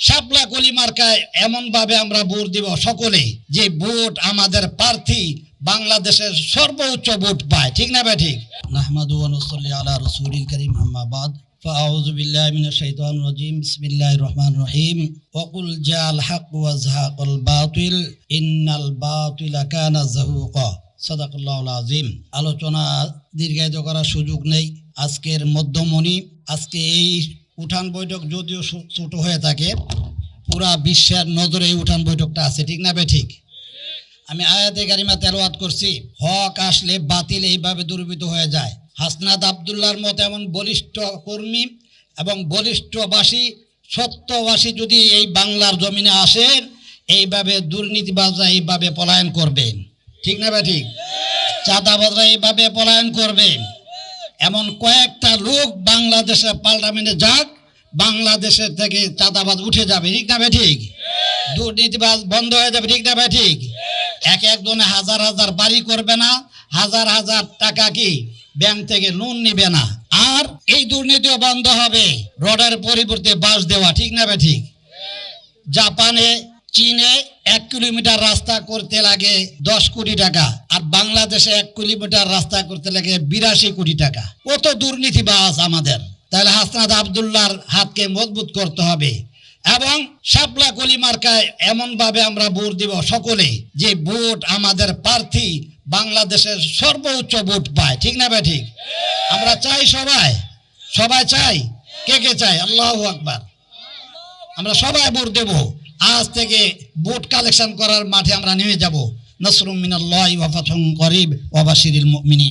শাপলা কলি মার্কায় এমন ভাবে আমরা ভোট দিব সকলে যে ভোট আমাদের প্রার্থী বাংলাদেশের সর্বোচ্চ ভোট পায় ঠিক না ভাই ঠিক নাহমাদু ওয়া নুসাল্লি আলা রাসূলিল কারীম আম্মা বাদ فأعوذ بالله من الشيطان الرجيم بسم الله الرحمن الرحيم وقل جاء الحق وزهق الباطل إن الباطل كان زهوقا صدق الله العظيم আলোচনা দীর্ঘায়িত করার সুযোগ নেই আজকের মধ্যমণি আজকে এই উঠান বৈঠক যদিও ছোট হয়ে থাকে, পুরা বিশ্বের নজরে এই উঠান বৈঠকটা আছে, ঠিক না বে ঠিক? আমি আয়াতে গারিমা তেলাওয়াত করছি, হক আসলে বাতিল এইভাবে দুর্বৃত হয়ে যায়। হাসনাদ আবদুল্লার মতো এমন বলিষ্ঠ কর্মী এবং বলিষ্ঠবাসী, সত্যবাসী যদি এই বাংলার জমিনে আসেন, এইভাবে দুর্নীতিবাজরা এইভাবে পলায়ন করবেন। ঠিক না বা ঠিক? চাঁদাবাজরা এইভাবে পলায়ন করবেন। এমন কয়েকটা লোক বাংলাদেশের পার্লামেন্টে যাক বাংলাদেশের থেকে চাঁদাবাজ উঠে যাবে, ঠিক না ঠিক? দুর্নীতিবাজ বন্ধ হয়ে যাবে, ঠিক না ঠিক? এক একজনে হাজার হাজার বাড়ি করবে না, হাজার হাজার টাকা কি ব্যাংক থেকে লোন নিবে না। আর এই দুর্নীতিও বন্ধ হবে, রডের পরিবর্তে বাস দেওয়া, ঠিক না ঠিক? জাপানে, চীনে এক কিলোমিটার রাস্তা করতে লাগে দশ কোটি টাকা। আর বাংলাদেশে এক কিলোমিটার রাস্তা করতে লাগে বিরাশি কোটি টাকা। কত দুর্নীতিবাজ আমাদের। তাহলে হাসনাদ আবদুল্লাহর হাতকে মজবুত করতে হবে। এবং শাপলা কলি মার্কায় এমন ভাবে আমরা ভোট দিব সকলে যে ভোট আমাদের প্রার্থী বাংলাদেশের সর্বোচ্চ ভোট পায়। ঠিক না ভাই ঠিক? আমরা চাই সবাই। সবাই চাই? কে কে চাই? আল্লাহ আকবার। আমরা সবাই ভোট দেব। আজ থেকে ভোট কালেকশন করার মাঠে আমরা নেমে যাব। নসরুম মিনাল্লাহি ওয়া ফাতহুন করিব ওয়া বাশিরিল মুমিনিন।